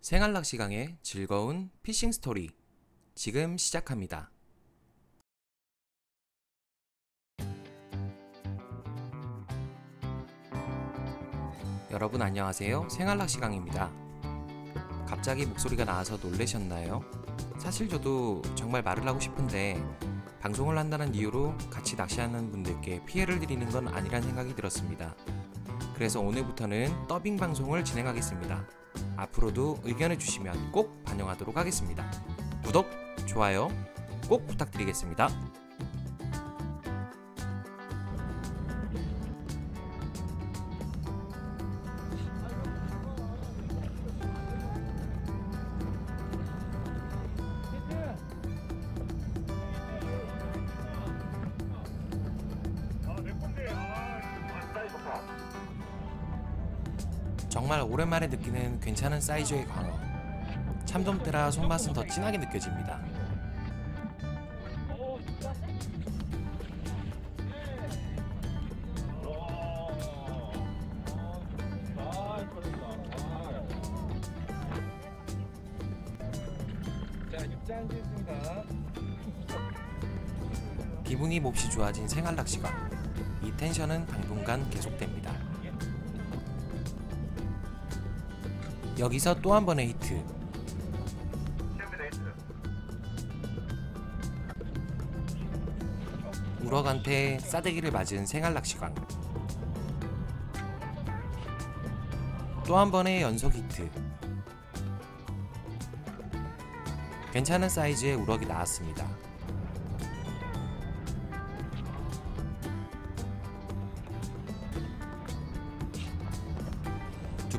생활낚시 강의 즐거운 피싱 스토리 지금 시작합니다. 여러분 안녕하세요. 생활낚시 강입니다. 갑자기 목소리가 나와서 놀라셨나요? 사실 저도 정말 말을 하고 싶은데 방송을 한다는 이유로 같이 낚시하는 분들께 피해를 드리는 건 아니란 생각이 들었습니다. 그래서 오늘부터는 더빙 방송을 진행하겠습니다. 앞으로도 의견을 주시면 꼭 반영하도록 하겠습니다. 구독, 좋아요 꼭 부탁드리겠습니다. 정말 오랜만에 느끼는 괜찮은 사이즈의 광어. 참돔때라 손맛은 더 진하게 느껴집니다. 기분이 몹시 좋아진 생활 낚시가 이 텐션은 당분간 계속됩니다. 여기서 또 한 번의 히트. 우럭한테 싸대기를 맞은 생활 낚시광. 또한 번의 연속 히트. 괜찮은 사이즈의 우럭이 나왔습니다.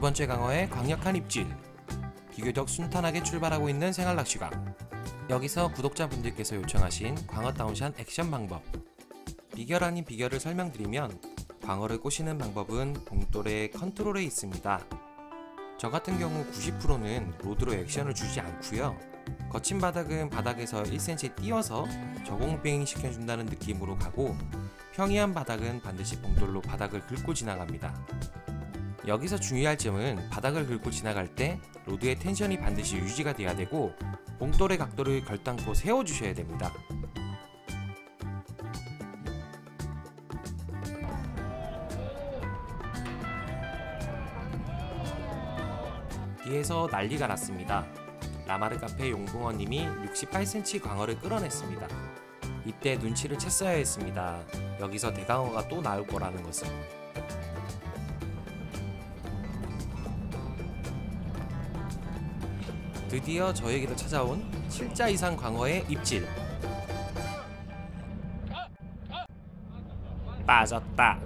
번째 강어의 강력한 입질. 비교적 순탄하게 출발하고 있는 생활 낚시강. 여기서 구독자분들께서 요청하신 광어 다운샷 액션 방법. 비결 아닌 비결을 설명드리면 광어를 꼬시는 방법은 봉돌의 컨트롤에 있습니다. 저 같은 경우 90%는 로드로 액션을 주지 않고요. 거친 바닥은 바닥에서 1cm 띄워서 저공빙 시켜준다는 느낌으로 가고 평이한 바닥은 반드시 봉돌로 바닥을 긁고 지나갑니다. 여기서 중요할 점은 바닥을 긁고 지나갈 때 로드의 텐션이 반드시 유지가 돼야 되고 봉돌의 각도를 결단코 세워주셔야 됩니다. 뒤에서 난리가 났습니다. 라마르 카페 용봉어님이 68cm 광어를 끌어냈습니다. 이때 눈치를 챘어야 했습니다. 여기서 대강어가 또 나올 거라는 것을. 드디어 저에게도 찾아온 7자 이상 광어의 입질. 빠졌다.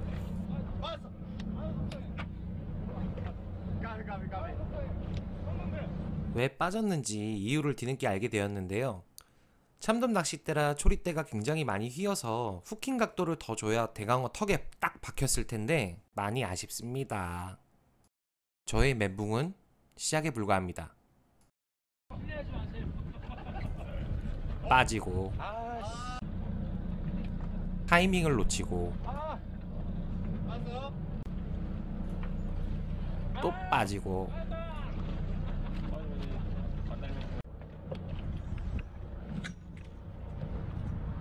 왜 빠졌는지 이유를 뒤늦게 알게 되었는데요. 참돔 낚싯대라 초리대가 굉장히 많이 휘어서 후킹 각도를 더 줘야 대강어 턱에 딱 박혔을 텐데 많이 아쉽습니다. 저의 멘붕은 시작에 불과합니다. 빠지고. 타이밍을 놓치고? 또 빠지고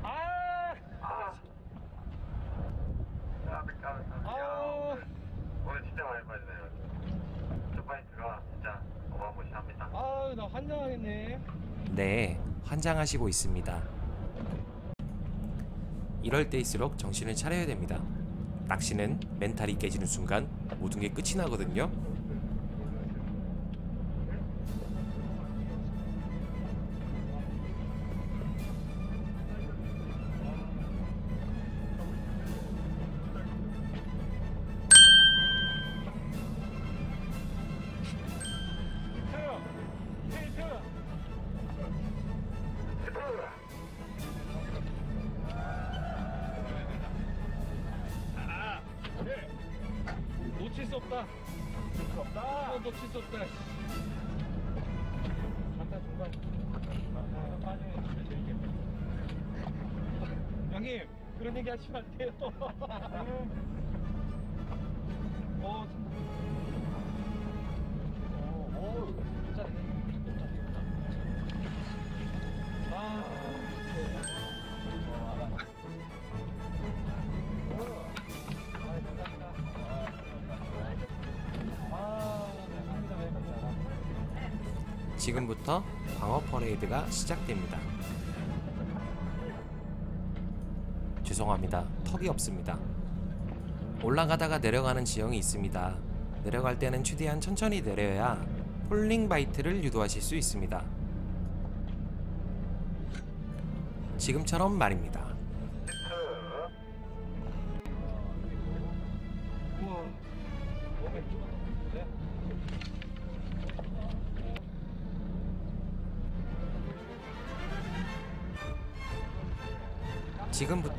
아. 까비 까비 까비 아. 오늘 진짜 많이 빠지네요 첫 파이트가 진짜 어마무시합니다 아우, 나 환장하겠네. 네, 환장하시고 있습니다. 이럴 때일수록 정신을 차려야 됩니다. 낚시는 멘탈이 깨지는 순간 모든 게 끝이 나거든요. 없다. 없다. 어, 놓칠 수 없다. 잠깐 중간. 아, 빠지면. 형님, 그런 얘기 하시면 안 돼요. 어, 진짜. 지금부터 광어 퍼레이드가 시작됩니다. 죄송합니다. 턱이 없습니다. 올라가다가 내려가는 지형이 있습니다. 내려갈 때는 최대한 천천히 내려야 폴링 바이트를 유도하실 수 있습니다. 지금처럼 말입니다.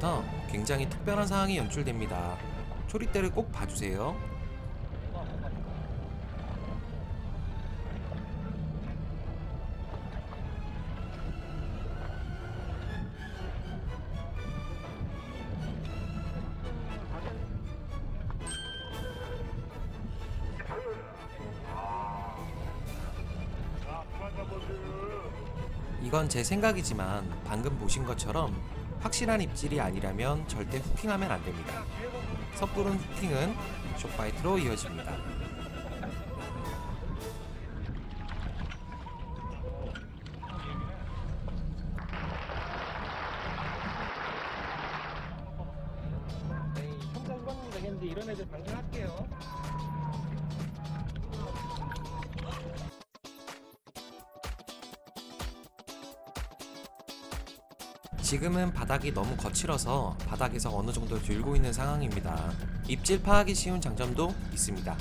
지금부터 굉장히 특별한 상황이 연출됩니다. 초리대를 꼭 봐주세요. 이건 제 생각이지만 방금 보신 것처럼 확실한 입질이 아니라면 절대 후킹하면 안 됩니다. 섣부른 후킹은 숏바이트로 이어집니다. 이런 애들 방문 지금은 바닥이 너무 거칠어서 바닥에서 어느 정도 들고 있는 상황입니다. 입질 파악이 쉬운 장점도 있습니다.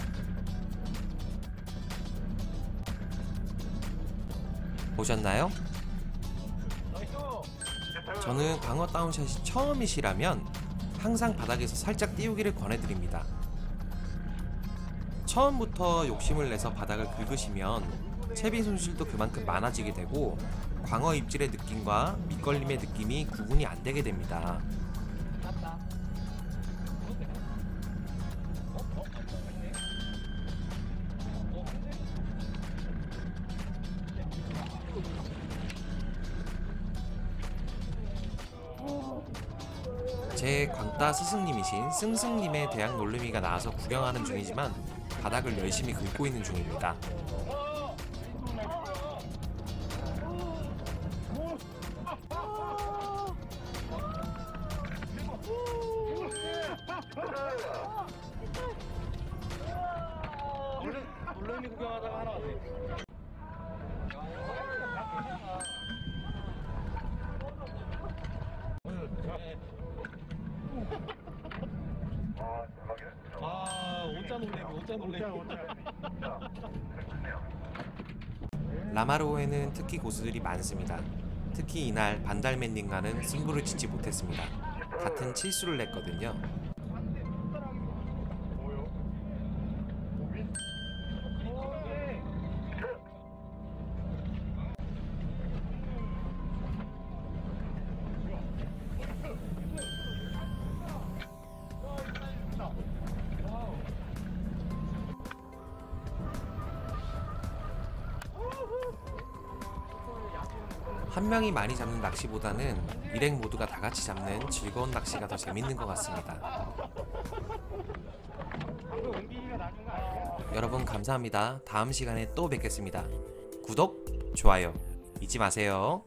보셨나요? 저는 광어 다운샷이 처음이시라면 항상 바닥에서 살짝 띄우기를 권해드립니다. 처음부터 욕심을 내서 바닥을 긁으시면 채비 손실도 그만큼 많아지게 되고 광어 입질의 느낌과 밑걸림의 느낌이 구분이 안 되게 됩니다. 제 광따 스승님이신 승승님의 대학 놀림이가 나와서 구경하는 중이지만 바닥을 열심히 긁고 있는 중입니다. 놀래, 놀래미 구경하다가 하나 놀래미. 라마로에는 특히 고수들이 많습니다. 특히 이날 반달맨님과는 승부를 짓지 못했습니다. 같은 칠수를 냈거든요. 한 명이 많이 잡는 낚시보다는 일행 모두가 다 같이 잡는 즐거운 낚시가 더 재밌는 것 같습니다. 여러분 감사합니다. 다음 시간에 또 뵙겠습니다. 구독, 좋아요 잊지 마세요.